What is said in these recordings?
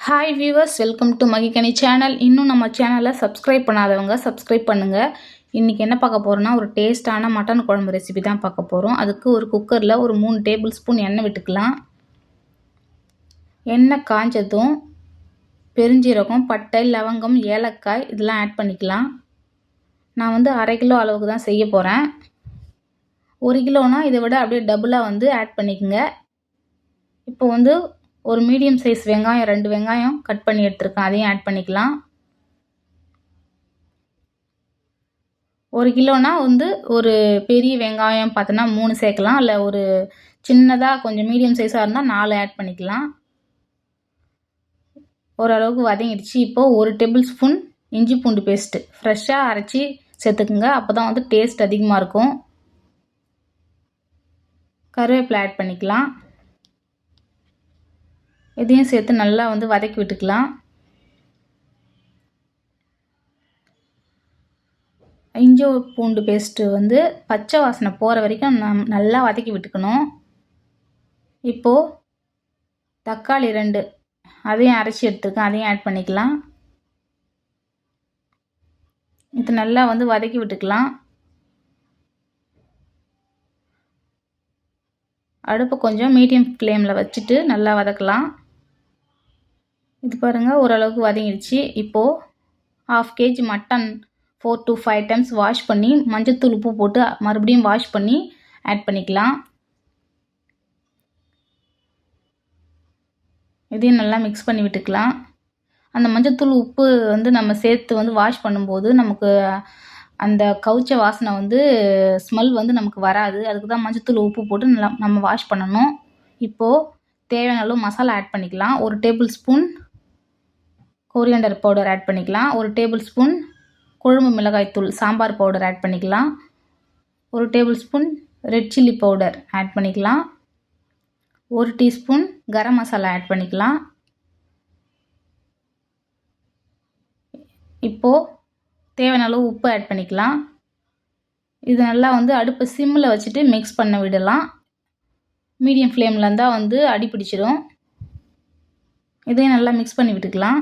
Hi viewers welcome to Magikkani channel இன்னும் நம்ம சேனலை சப்ஸ்கிரைப் பண்ணாதவங்க சப்ஸ்கிரைப் பண்ணுங்கள் இன்றைக்கி என்ன பார்க்க போகிறோன்னா ஒரு டேஸ்ட்டான மட்டன் குழம்பு ரெசிபி தான் பார்க்க போகிறோம் அதுக்கு ஒரு குக்கரில் ஒரு மூணு டேபிள் ஸ்பூன் எண்ணெய் விட்டுக்கலாம். எண்ணெய் காஞ்சதும் பெருஞ்சீரகம் பட்டை லவங்கம் ஏலக்காய் இதெல்லாம் ஆட் பண்ணிக்கலாம். நான் வந்து அரை கிலோ அளவுக்கு தான் செய்ய போகிறேன் ஒரு கிலோனால் இதை விட அப்படியே டபுளாக வந்து ஆட் பண்ணிக்கோங்க. இப்போ வந்து ஒரு மீடியம் சைஸ் வெங்காயம் ரெண்டு வெங்காயம் கட் பண்ணி எடுத்துருக்கேன். அதையும் ஆட் பண்ணிக்கலாம். ஒரு கிலோனா வந்து ஒரு பெரிய வெங்காயம் பார்த்தோன்னா மூணு சேர்க்கலாம். இல்லை ஒரு சின்னதாக கொஞ்சம் மீடியம் சைஸாக இருந்தால் நாலு ஆட் பண்ணிக்கலாம். ஓரளவுக்கு வதங்கிடுச்சு. இப்போது ஒரு டேபிள் ஸ்பூன் இஞ்சி பூண்டு பேஸ்ட்டு. ஃப்ரெஷ்ஷாக அரைச்சி சேர்த்துக்குங்க. அப்போ தான் வந்து டேஸ்ட் அதிகமாக இருக்கும். கருவேப்பிலை ஆட் பண்ணிக்கலாம். இதையும் சேர்த்து நல்லா வந்து வதக்கி விட்டுக்கலாம். இஞ்சி பூண்டு பேஸ்ட்டு வந்து பச்சை வாசனை போகிற வரைக்கும் நம் நல்லா வதக்கி விட்டுக்கணும். இப்போது தக்காளி ரெண்டு அதையும் அரைச்சி எடுத்துருக்கேன் அதையும் ஆட் பண்ணிக்கலாம். இது நல்லா வந்து வதக்கி விட்டுக்கலாம். அடுப்பு கொஞ்சம் மீடியம் ஃப்ளேமில் வச்சுட்டு நல்லா வதக்கலாம். இது பாருங்கள் ஓரளவுக்கு வதங்கிடுச்சு. இப்போது half KG mutton four to five times wash பண்ணி மஞ்சத்தூள் உப்பு போட்டு மறுபடியும் வாஷ் பண்ணி ஆட் பண்ணிக்கலாம். இதையும் நல்லா மிக்ஸ் பண்ணி விட்டுக்கலாம். அந்த மஞ்சத்தூள் உப்பு வந்து நம்ம சேர்த்து வந்து வாஷ் பண்ணும்போது நமக்கு அந்த கவுச்ச வாசனை வந்து ஸ்மெல் வந்து நமக்கு வராது. அதுக்கு தான் மஞ்சத்தூள் உப்பு போட்டு நல்லா நம்ம வாஷ் பண்ணணும். இப்போது தேவையான அளவு மசாலா ஆட் பண்ணிக்கலாம். ஒரு table spoon coriander powder add பண்ணிக்கலாம். ஒரு டேபிள் ஸ்பூன் குழம்பு மிளகாய்த்தூள் சாம்பார் பவுடர் ஆட் பண்ணிக்கலாம். ஒரு table spoon red chilli powder add பண்ணிக்கலாம். ஒரு டீஸ்பூன் கரம் மசாலா ஆட் பண்ணிக்கலாம். இப்போது தேவையான அளவு உப்பு ஆட் பண்ணிக்கலாம். இது நல்லா வந்து அடுப்பு சிம்மில் வச்சுட்டு மிக்ஸ் பண்ண விடலாம். மீடியம் ஃப்ளேமில் இருந்தால் வந்து அடி பிடிச்சிடும் இதையும் நல்லா மிக்ஸ் பண்ணி விட்டுக்கலாம்.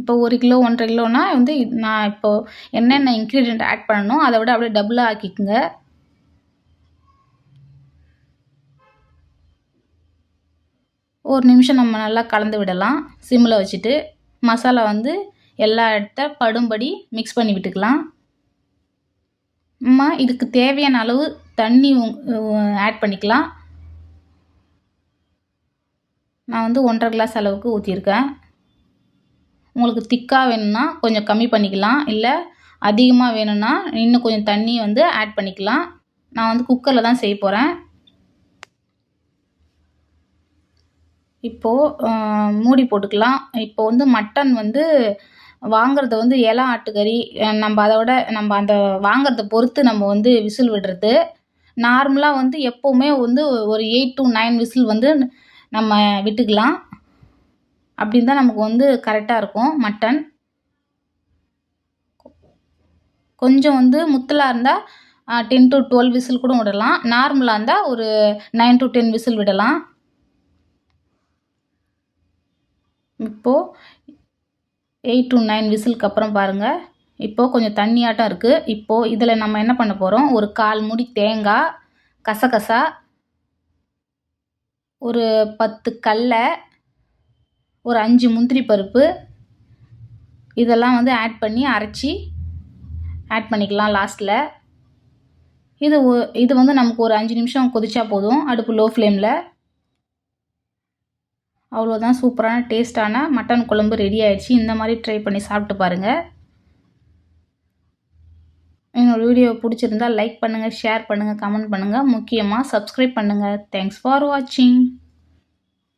இப்போ ஒரு கிலோ ஒன்றரை கிலோனா வந்து நான் இப்போது என்னென்ன இன்க்ரீடியண்ட் ஆட் பண்ணணும் அதை விட அப்படியே டபுளாக ஆக்கிக்கோங்க. ஒரு நிமிஷம் நம்ம நல்லா கலந்து விடலாம். சிம்மில் வச்சுட்டு மசாலா வந்து எல்லா இடத்த படும்படி மிக்ஸ் பண்ணி விட்டுக்கலாம். அம்மா இதுக்கு தேவையான அளவு தண்ணி ஆட் பண்ணிக்கலாம். நான் வந்து ஒன்றரை கிளாஸ் அளவுக்கு ஊற்றிருக்கேன் உங்களுக்கு திக்காக வேணும்னா கொஞ்சம் கம்மி பண்ணிக்கலாம். இல்லை அதிகமாக வேணும்னா இன்னும் கொஞ்சம் தண்ணி வந்து ஆட் பண்ணிக்கலாம். நான் வந்து குக்கரில் தான் செய்ய போகிறேன் இப்போது மூடி போட்டுக்கலாம். இப்போ வந்து மட்டன் வந்து வாங்கிறது வந்து இலை ஆட்டுக்கறி நம்ம அதோட நம்ம அந்த வாங்கிறத பொறுத்து நம்ம வந்து விசில் விடுறது. நார்மலாக வந்து எப்போவுமே வந்து ஒரு எயிட் டு நைன் விசில் வந்து நம்ம விட்டுக்கலாம். அப்படின்னு தான் நமக்கு வந்து கரெக்டாக இருக்கும். மட்டன் கொஞ்சம் வந்து முத்தலாக இருந்தால் டென் டு டுவெல் விசில் கூட விடலாம். நார்மலாக இருந்தால் ஒரு நைன் டு டென் விசில் விடலாம். இப்போது எயிட் டு நைன் விசிலுக்கு அப்புறம் பாருங்கள் இப்போது கொஞ்சம் தண்ணியாட்டம் இருக்குது இப்போது இதில் நம்ம என்ன பண்ண போகிறோம் ஒரு கால் முடி தேங்காய் கசகசா ஒரு பத்து கல்லை ஒரு அஞ்சு முந்திரி பருப்பு இதெல்லாம் வந்து ஆட் பண்ணி அரைச்சி ஆட் பண்ணிக்கலாம் லாஸ்ட்டில் இது இது வந்து நமக்கு ஒரு அஞ்சு நிமிஷம் கொதிச்சா போதும். அடுப்பு லோ. ஃப்ளேமில் அவ்வளோதான் சூப்பரான டேஸ்ட்டான மட்டன் குழம்பு ரெடி ஆயிடுச்சு. இந்த மாதிரி ட்ரை பண்ணி சாப்பிட்டு பாருங்கள் என்னோடய வீடியோ பிடிச்சிருந்தால் லைக் பண்ணுங்கள் ஷேர் பண்ணுங்கள் கமெண்ட் பண்ணுங்கள் முக்கியமாக சப்ஸ்கிரைப் பண்ணுங்கள் தேங்க்ஸ் ஃபார் வாட்சிங்